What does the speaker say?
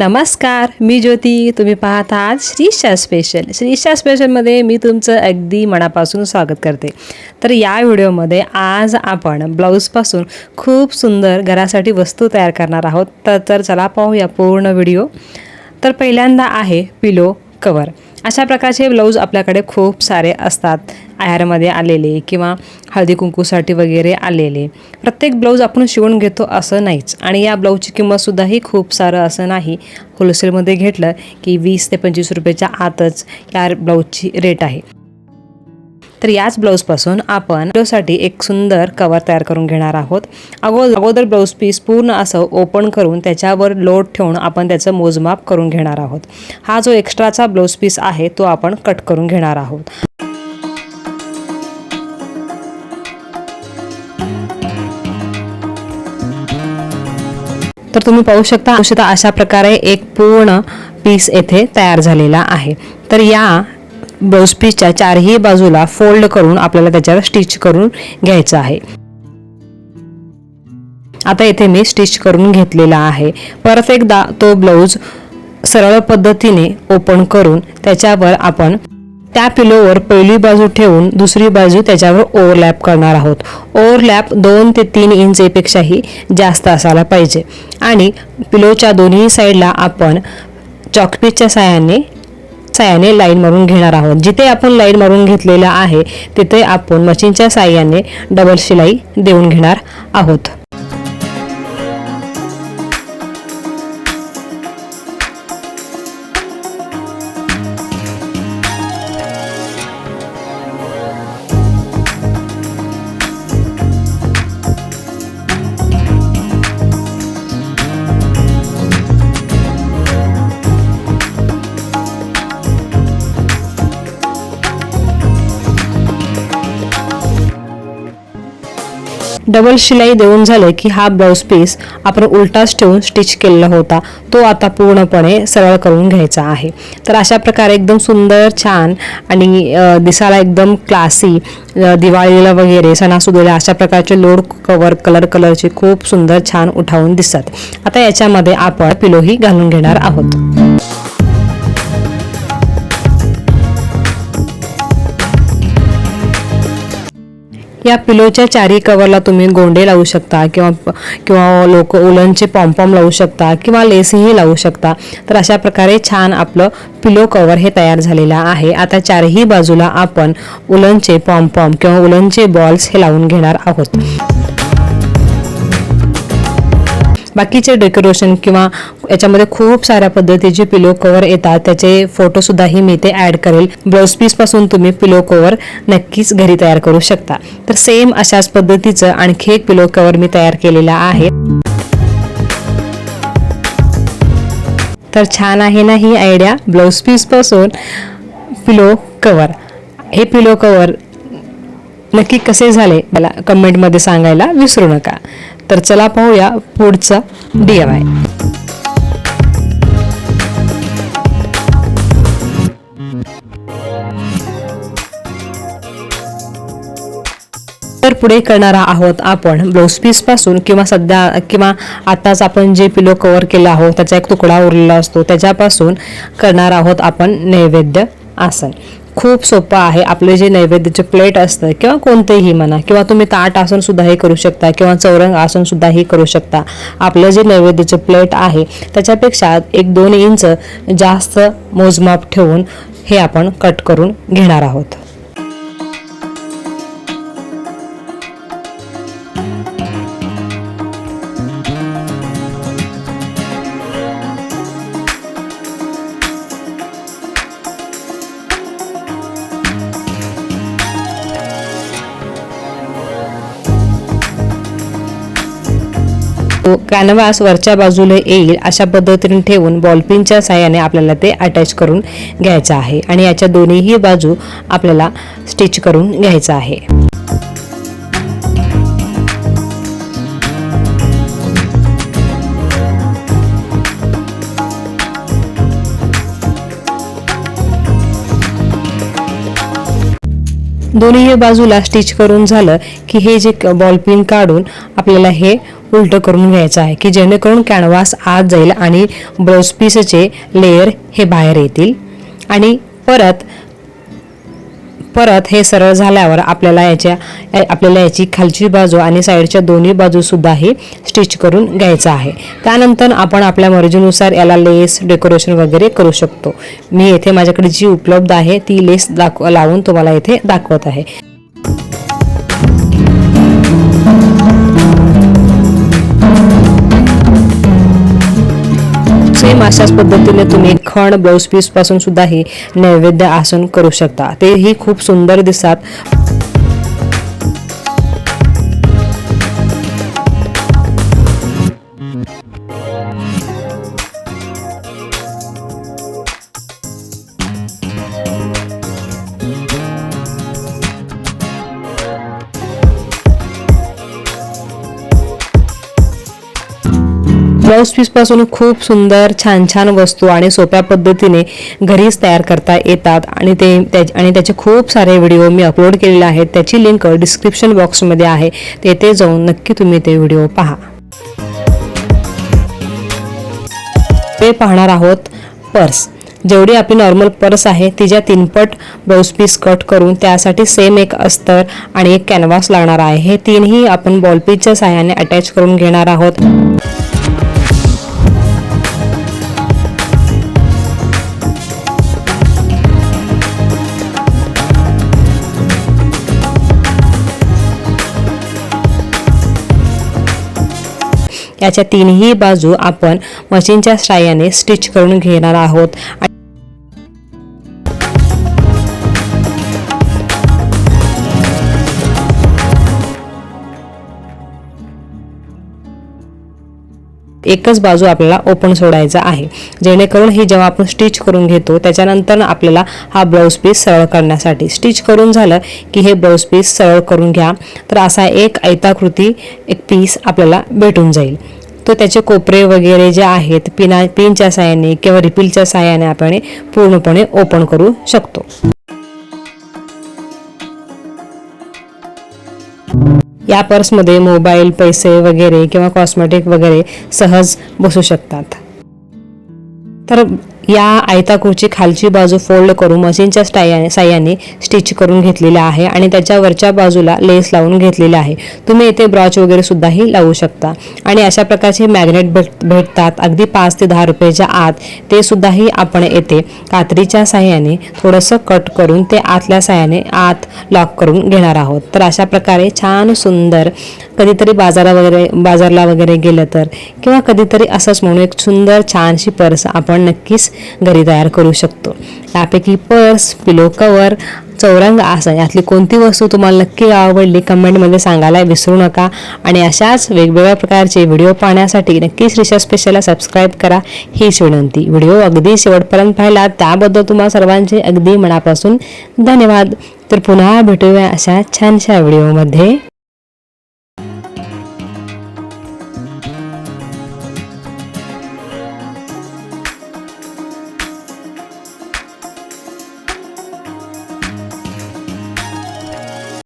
नमस्कार मी ज्योती. तुम्ही पाहत आहात श्रीशा स्पेशल श्रीशा स्पेशलमध्ये मी तुमचं अगदी मनापासून स्वागत करते. तर या व्हिडिओमध्ये आज आपण ब्लाऊजपासून खूप सुंदर घरासाठी वस्तू तयार करणार आहोत. तर तर चला पाहूया पूर्ण व्हिडिओ. तर पहिल्यांदा आहे पिलो कवर अशा प्रकारचे ब्लाऊज आपल्याकडे खूप सारे असतात. आहारामध्ये आलेले किंवा हळदी कुंकूसाठी वगैरे आलेले. प्रत्येक ब्लाऊज आपण शिवून घेतो असं नाहीच. आणि या ब्लाऊजची किंमतसुद्धाही खूप सारं असं नाही. होलसेलमध्ये घेतलं की वीस ते पंचवीस रुपयाच्या आतच या ब्लाऊजची रेट आहे. तर याच ब्लाऊजपासून आपण ब्लाऊजसाठी एक सुंदर कवर तयार करून घेणार आहोत. अगोदर अगोदर ब्लाऊज पीस पूर्ण असं ओपन करून त्याच्यावर लोड ठेवून आपण त्याचं मोजमाप करून घेणार आहोत. हा जो एक्स्ट्राचा ब्लाऊज पीस आहे तो आपण कट करून घेणार आहोत. तर तुम्ही पाहू शकता औषधा अशा प्रकारे एक पूर्ण पीस येथे तयार झालेला आहे. तर या ब्लाऊज पीसच्या चारही बाजूला फोल्ड करून आपल्याला त्याच्यावर स्टिच करून घ्यायचं आहे. आता येथे मी स्टिच करून घेतलेला आहे. परत एकदा तो ब्लाऊज सरळ पद्धतीने ओपन करून त्याच्यावर आपण त्या पिलोवर पहिली बाजू ठेवून दुसरी बाजू त्याच्यावर ओव्हरलॅप करणार आहोत. ओव्हरलॅप दोन ते तीन इंचपेक्षाही जास्त असायला पाहिजे. आणि पिलोच्या दोन्ही साईडला आपण चॉकपीसच्या साह्याने साह्याने लाईन मारून घेणार आहोत. जिथे आपण लाईन मारून घेतलेलं आहे तिथे आपण मशीनच्या साह्याने डबल शिलाई देऊन घेणार आहोत. डबल शिलाई देऊन झालं की हा ब्लाऊज पीस आपण उलटाच ठेवून स्टिच केलेला होता. तो आता पूर्णपणे सरळ करून घ्यायचा आहे. तर अशा प्रकारे एकदम सुंदर छान आणि दिसायला एकदम क्लासी दिवाळीला वगैरे सणासुदीला अशा प्रकारचे लोड कवर कलर कलरचे खूप सुंदर छान उठावून दिसतात. आता याच्यामध्ये आपण पिलोही घालून घेणार आहोत. या पिलोच्या चारी कवरला तुम्ही गोंडे लावू शकता किंवा किंवा लोक उलनचे पॉम्पॉम लावू शकता किंवा लेसही लावू शकता. तर अशा प्रकारे छान आपलं पिलो कवर हे तयार झालेलं आहे. आता चारही बाजूला आपण उलनचे पॉम्पॉम किंवा उलनचे बॉल्स हे लावून घेणार आहोत. बाकीचे डेकोरेशन किंवा याच्यामध्ये खूप साऱ्या पद्धतीचे पिलो कवर येतात. त्याचे फोटोसुद्धाही मी ते ॲड करेल. ब्लाऊज पीसपासून तुम्ही पिलो कवर नक्कीच घरी तयार करू शकता. तर सेम अशाच पद्धतीचं आणखी एक पिलो कवर मी तयार केलेला आहे. तर छान आहे ना ही आयडिया ब्लाऊज पीसपासून पिलो कवर हे पिलो कवर नक्की कसे झाले? मला कमेंटमध्ये सांगायला विसरू नका. तर चला पाहूया पुढचं डी एम तर पुढे करणार आहोत आपण ब्लाऊज पीसपासून किंवा सध्या किंवा आताच आपण जे पिलो कव्हर केला आहोत त्याचा एक तुकडा उरलेला असतो त्याच्यापासून करणार आहोत आपण नैवेद्य आसन. खूप सोपं आहे आपले जे नैवेद्याचे प्लेट असतं किंवा कोणतेही म्हणा किंवा तुम्ही ताट आसन सुद्धाही करू शकता किंवा चौरंग आसन सुद्धाही करू शकता. आपलं जे नैवेद्याचे प्लेट आहे त्याच्यापेक्षा एक दोन इंच जास्त मोजमाप ठेवून हे आपण कट करून घेणार आहोत. तो कॅनव्हास वरच्या बाजूला येईल अशा पद्धतीने ठेवून बॉलपिनच्या साह्याने आपल्याला ते अटॅच करून घ्यायचं आहे. आणि याच्या दोन्हीही बाजू आपल्याला स्टिच करून घ्यायचं आहे. दोन्ही बाजूला स्टिच करून झालं की हे जे बॉलपिन काढून आपल्याला हे उलटं करून घ्यायचं आहे की जेणेकरून कॅनव्हास आत जाईल आणि ब्लाऊज पीसचे लेयर हे बाहेर येतील. आणि परत परत हे सरळ झाल्यावर आपल्याला याच्या आपल्याला याची खालची बाजू आणि साईडच्या दोन्ही बाजूसुद्धा हे स्टिच करून घ्यायचं आहे. त्यानंतर आपण आपल्या मर्जीनुसार याला लेस डेकोरेशन वगैरे करू शकतो. मी येथे माझ्याकडे जी उपलब्ध आहे ती लेस दाखव लावून तुम्हाला येथे दाखवत आहे. सेम अशाच पद्धतीने तुम्ही खण ब्लाऊज पीसपासून सुद्धा ही नैवेद्य आसन करू शकता. तेही खूप सुंदर दिसतात. ब्लाऊज पीसपासून खूप सुंदर छान छान वस्तू आणि सोप्या पद्धतीने घरीच तयार करता येतात. आणि ते त्या- आणि त्याचे खूप सारे व्हिडिओ मी अपलोड केलेले आहेत. त्याची लिंक डिस्क्रिप्शन बॉक्समध्ये आहे. तेथे जाऊन नक्की तुम्ही ते व्हिडिओ पहा. ते पाहणार आहोत पर्स. जेवढी आपली नॉर्मल पर्स आहे तिच्या तीनपट ब्लाऊज पीस कट करून त्यासाठी सेम एक अस्तर आणि एक कॅनव्हास लागणार आहे. हे तीनही आपण बॉलपीसच्या सहाय्याने अटॅच करून घेणार आहोत. याच्या तीनही बाजू आपण मशीनच्या साहाय्याने स्टिच करून घेणार आहोत. एकच बाजू आपल्याला ओपन सोडायचा आहे. जेणेकरून हे जेव्हा आपण स्टिच करून घेतो त्याच्यानंतर आपल्याला हा ब्लाऊज पीस सरळ करण्यासाठी. स्टिच करून झालं की हे ब्लाऊज पीस सरळ करून घ्या. तर असा एक आयताकृती एक पीस आपल्याला भेटून जाईल. तो त्याचे कोपरे वगैरे जे आहेत पिना पिनच्या साहाय्याने किंवा रिपीलच्या साहाय्याने आपण पूर्णपणे ओपन करू शकतो. या पर्समध्ये मोबाईल पैसे वगैरे किंवा कॉस्मेटिक वगैरे सहज बसू शकतात. तर या आयताकृची खालची बाजू फोल्ड करून मशीनच्या स्टाया साह्याने स्टिच करून घेतलेल्या आहे आणि त्याच्या वरच्या बाजूला लेस लावून घेतलेला आहे. तुम्ही इथे ब्रॉच वगैरे सुद्धाही लावू शकता. आणि अशा प्रकारचे मॅग्नेट भेट भेटतात. अगदी पाच ते दहा रुपयाच्या आत. ते सुद्धाही आपण येथे कात्रीच्या साह्याने थोडंसं कट करून ते आतल्या साह्याने आत लॉक करून घेणार आहोत. तर अशा प्रकारे छान सुंदर कधीतरी बाजारा वगैरे बाजारला वगैरे गेलं तर किंवा कधीतरी असंच म्हणून एक सुंदर छानशी पर्स आपण नक्कीच घरी तयार करू शकतो. यापैकी पर्स पिलो कवर चौरंग आसन यातली कोणती वस्तू तुम्हाला नक्की आवडली कमेंटमध्ये सांगायला विसरू नका. आणि अशाच वेगवेगळ्या प्रकारचे व्हिडिओ पाहण्यासाठी नक्कीच रिशा स्पेशलला सबस्क्राईब करा. हीच विनंती. व्हिडिओ अगदी शेवटपर्यंत पाहिला त्याबद्दल तुम्हाला सर्वांचे अगदी मनापासून धन्यवाद. तर पुन्हा भेटूया अशा छानशा व्हिडिओमध्ये.